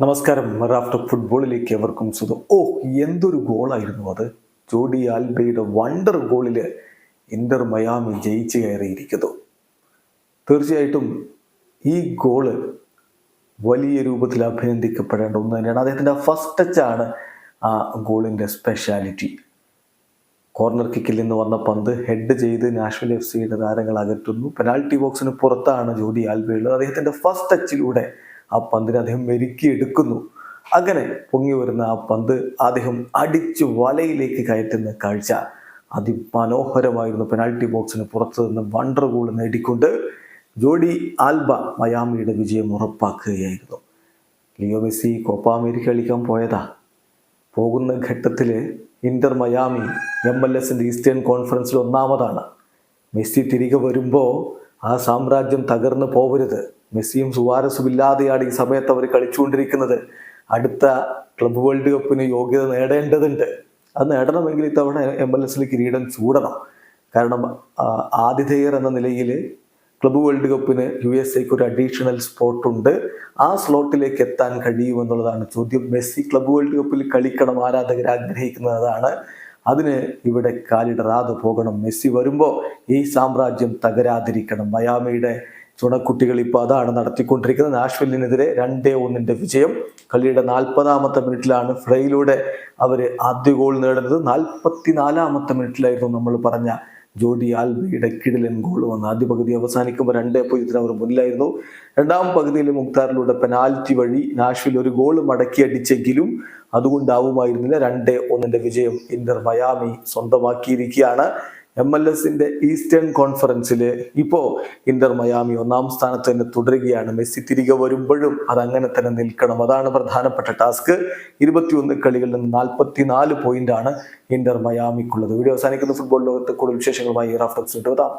നമസ്കാരം. റാഫ്റ്റർ ഫുട്ബോളിലേക്ക് എവർക്കും സുഖം. ഓ എന്തൊരു ഗോളായിരുന്നു അത്. ജോഡി ആൽബയുടെ വണ്ടർ ഗോളിൽ ഇന്റർ മയാമി ജയിച്ചു കയറിയിരിക്കുന്നു. തീർച്ചയായിട്ടും ഈ ഗോൾ വലിയ രൂപത്തിൽ അഭിനന്ദിക്കപ്പെടേണ്ട ഒന്ന് തന്നെയാണ്. അദ്ദേഹത്തിന്റെ ഫസ്റ്റ് ടച്ചാണ് ആ ഗോളിന്റെ സ്പെഷ്യാലിറ്റി. കോർണർ കിക്കിൽ നിന്ന് വന്ന പന്ത് ഹെഡ് ചെയ്ത് നാഷണൽ എഫ് സിയുടെ താരങ്ങൾ അകറ്റുന്നു. പെനാൽറ്റി ബോക്സിന് പുറത്താണ് ജോഡി ആൽബയുള്ളത് അദ്ദേഹത്തിന്റെ ഫസ്റ്റ് ടച്ചിലൂടെ ആ പന്തിനെ അദ്ദേഹം മെരുക്കിയെടുക്കുന്നു. അങ്ങനെ പൊങ്ങി വരുന്ന ആ പന്ത് അദ്ദേഹം അടിച്ച് വലയിലേക്ക് കയറ്റുന്ന കാഴ്ച അതിമനോഹരമായിരുന്നു. പെനാൽറ്റി ബോക്സിന് പുറത്ത് നിന്ന് വണ്ടർ ഗോൾ നേടിക്കൊണ്ട് ജോഡി ആൽബ മയാമിയുടെ വിജയം ഉറപ്പാക്കുകയായിരുന്നു. ലിയോ മെസ്സി കോപ്പ അമേരിക്ക കളിക്കാൻ പോയതാ. പോകുന്ന ഘട്ടത്തിൽ ഇന്റർ മയാമി എം എൽ എസിന്റെ ഈസ്റ്റേൺ കോൺഫറൻസിൽ ഒന്നാമതാണ്. മെസ്സി തിരികെ വരുമ്പോൾ ആ സാമ്രാജ്യം തകർന്നു പോകരുത് മെസ്സിയും സുവാരസും ഇല്ലാതെയാണ് ഈ സമയത്ത് അവർ കളിച്ചുകൊണ്ടിരിക്കുന്നത്. അടുത്ത ക്ലബ് വേൾഡ് കപ്പിന് യോഗ്യത നേടേണ്ടതുണ്ട്. അത് നേടണമെങ്കിൽ ഇത്തവണ എം എൽ എസിൽ കിരീടം ചൂടണം. കാരണം ആതിഥേയർ എന്ന നിലയിൽ ക്ലബ് വേൾഡ് കപ്പിന് യു എസ് എക്ക് ഒരു അഡീഷണൽ സ്പോട്ട് ഉണ്ട്. ആ സ്ലോട്ടിലേക്ക് എത്താൻ കഴിയുമെന്നുള്ളതാണ് ചോദ്യം. മെസ്സി ക്ലബ് വേൾഡ് കപ്പിൽ കളിക്കണം ആരാധകർ ആഗ്രഹിക്കുന്നതാണ്. അതിന് ഇവിടെ കാലിടറാതെ പോകണം. മെസ്സി വരുമ്പോൾ ഈ സാമ്രാജ്യം തകരാതിരിക്കണം. മയാമിയുടെ ചുണക്കുട്ടികൾ ഇപ്പോൾ അതാണ് നടത്തിക്കൊണ്ടിരിക്കുന്നത്. നാഷ്വലിനെതിരെ രണ്ടേ ഒന്നിന്റെ വിജയം. കളിയുടെ നാൽപ്പതാമത്തെ മിനിറ്റിലാണ് ഫ്രൈയിലൂടെ അവർ ആദ്യ ഗോൾ നേടുന്നത്. നാൽപ്പത്തിനാലാമത്തെ മിനിറ്റിലായിരുന്നു നമ്മൾ പറഞ്ഞ ജോഡി ആൽബയുടെ കിടിലൻ ഗോൾ വന്നു ആദ്യ പകുതി അവസാനിക്കുമ്പോൾ രണ്ടേ പൂജ്യത്തിന് അവർ മുന്നിലായിരുന്നു. രണ്ടാം പകുതിയിൽ മുക്താറിലൂടെ പെനാൽറ്റി വഴി നാഷ്വിൽ ഒരു ഗോൾ മടക്കി അടിച്ചെങ്കിലും അതുകൊണ്ടാവുമായിരുന്നില്ല രണ്ടേ ഒന്നിന്റെ വിജയം ഇന്റർ മയാമി സ്വന്തമാക്കിയിരിക്കുകയാണ്. എം എൽ എസിന്റെ ഈസ്റ്റേൺ കോൺഫറൻസിൽ ഇപ്പോ ഇന്റർ മയാമി ഒന്നാം സ്ഥാനത്ത് തന്നെ തുടരുകയാണ്. മെസ്സി തിരികെ വരുമ്പോഴും അത് അങ്ങനെ തന്നെ നിൽക്കണം. അതാണ് പ്രധാനപ്പെട്ട ടാസ്ക്. ഇരുപത്തിയൊന്ന് കളികളിൽ നിന്ന് നാൽപ്പത്തിനാല് ആണ് ഇന്റർ മയാമിക്കുള്ളത്. വീഡിയോ അവസാനിക്കുന്ന. ഫുട്ബോൾ ലോകത്ത് കൂടുതൽ വിശേഷങ്ങളുമായി റാഫ്റ്റോക്സ് ഇട്ടുവതാം